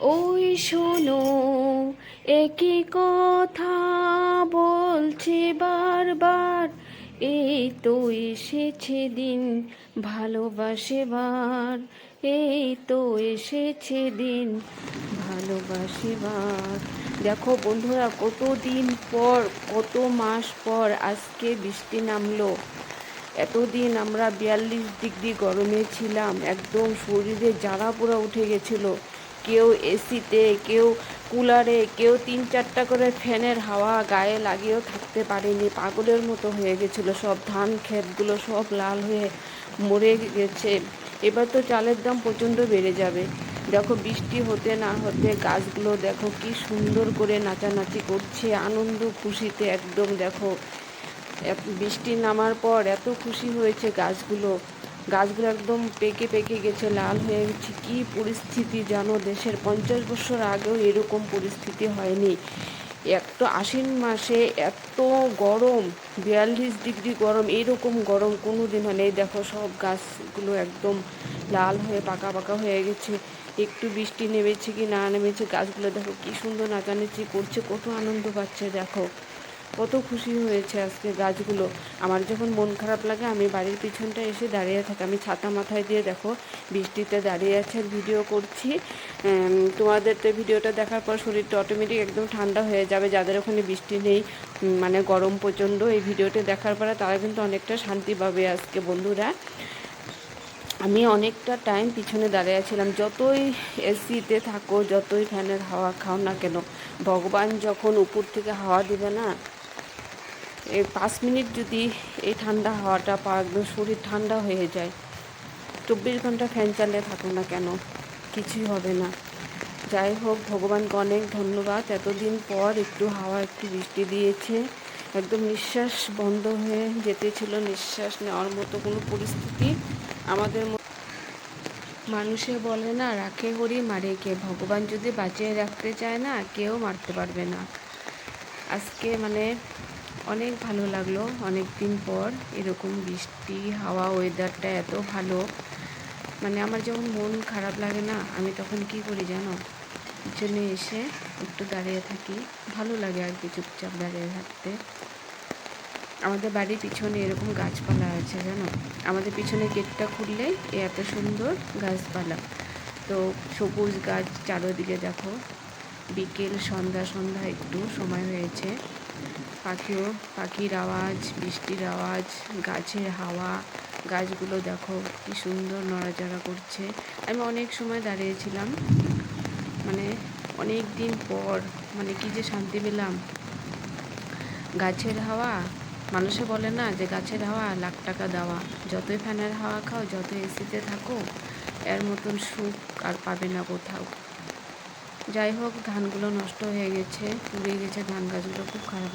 ওই শোনো, একই কথা বলছে বারবার। এই তো এসেছে দিন ভালোবাসেবার এই তো এসেছে দিন ভালোবাসেবার দেখো বন্ধুরা কত দিন পর, কত মাস পর আজকে বৃষ্টি নামলো। এতদিন আমরা বিয়াল্লিশ ডিগ্রি গরমে ছিলাম, একদম শরীরে জ্বালা পোড়া উঠে গেছিল। কেউ এসিতে, কেউ কুলারে, কেউ তিন চারটা করে ফ্যানের হাওয়া গায়ে লাগিয়েও থাকতে পারেনি। পাগলের মতো হয়ে গেছিল সব ধান ক্ষেতগুলো, সব লাল হয়ে মরে গেছে। এবার তো চালের দাম প্রচণ্ড বেড়ে যাবে। দেখো বৃষ্টি হতে না হতে গাছগুলো দেখো কি সুন্দর করে নাচানাচি করছে, আনন্দ খুশিতে একদম দেখো। বৃষ্টি নামার পর এত খুশি হয়েছে গাছগুলো। গাছগুলো একদম পেকে পেকে গেছে, লাল হয়ে গেছে। কী পরিস্থিতি জানো? দেশের পঞ্চাশ বছর আগেও এরকম পরিস্থিতি হয়নি। একটা আশ্বিন মাসে এত গরম, বিয়াল্লিশ ডিগ্রি গরম, এরকম গরম কোনো দিন হয় না। এই দেখো সব গাছগুলো একদম লাল হয়ে, পাকা পাকা হয়ে গেছে। একটু বৃষ্টি নেমেছে কি না নেমেছে গাছগুলো দেখো কি সুন্দর নাচানাচি করছে, কত আনন্দ পাচ্ছে, দেখো। কত খুশি হয়েছে আজকে গাছগুলো। আমার যখন মন খারাপ লাগে, আমি বাড়ির পিছনটা এসে দাঁড়িয়ে থাকি। আমি ছাতা মাথায় দিয়ে দেখো, বৃষ্টিতে দাঁড়িয়ে আছে ভিডিও করছি। তোমাদের তো ভিডিওটা দেখার পর শরীরটা অটোমেটিক একদম ঠান্ডা হয়ে যাবে। যাদের ওখানে বৃষ্টি নেই মানে গরম প্রচণ্ড, এই ভিডিওটা দেখার পরে তারা কিন্তু অনেকটা শান্তি পাবে আজকে বন্ধুরা। আমি অনেকটা টাইম পিছনে দাঁড়িয়ে ছিলাম। যতই এসিতে থাকো, যতই ফ্যানের হাওয়া খাও না কেন, ভগবান যখন উপর থেকে হাওয়া দিবে না এই পাঁচ মিনিট যদি এই ঠান্ডা হাওয়াটা পা একদম শরীর ঠান্ডা হয়ে যায়, চব্বিশ ঘণ্টা ফ্যান চালিয়ে থাকো না কেন? কিছুই হবে না। যাই হোক, ভগবানকে অনেক ধন্যবাদ। এতদিন পর একটু হাওয়া, একটু বৃষ্টি দিয়েছে। একদম নিঃশ্বাস বন্ধ হয়ে যেতে ছিল, নিঃশ্বাস নেওয়ার মতো কোনো পরিস্থিতি আমাদের মানুষে বলে না, রাখে হরি, মারে কে। ভগবান যদি বাঁচিয়ে রাখতে চায় না, কেউ মারতে পারবে না। আজকে মানে অনেক ভালো লাগল। অনেক দিন পর এরকম বৃষ্টি, হাওয়া ওয়েদারটা এত ভালো। মানে আমার যখন মন খারাপ লাগে না, আমি তখন কি করি জানো? পিছনে এসে একটু দাঁড়িয়ে থাকি। ভালো লাগে আর কি চুপচাপ দাঁড়িয়ে থাকতে। আমাদের বাড়ির পিছনে এরকম গাছপালা আছে জানো? আমাদের পিছনে গেটটা খুললেই এত সুন্দর গাছপালা। তো সবুজ গাছ চারোদিকে দেখো। বিকেল, সন্ধ্যা সন্ধ্যা একটু সময় হয়েছে। পাখিও, পাখির আওয়াজ, বৃষ্টির আওয়াজ, গাছের হাওয়া, গাছগুলো দেখো কি সুন্দর নড়াচড়া করছে। আমি অনেক সময় দাঁড়িয়েছিলাম মানে অনেক দিন পর মানে কি যে শান্তি পেলাম। গাছের হাওয়া, মানুষে বলে না যে গাছের হাওয়া লাখ টাকা দেওয়া। যতই ফ্যানের হাওয়া খাও যত এসিতে থাকো, এর মতন সুখ আর পাবে না কোথাও। যাই হোক, ধানগুলো নষ্ট হয়ে গেছে, পুড়ে গেছে, ধান গাছগুলো খুব খারাপ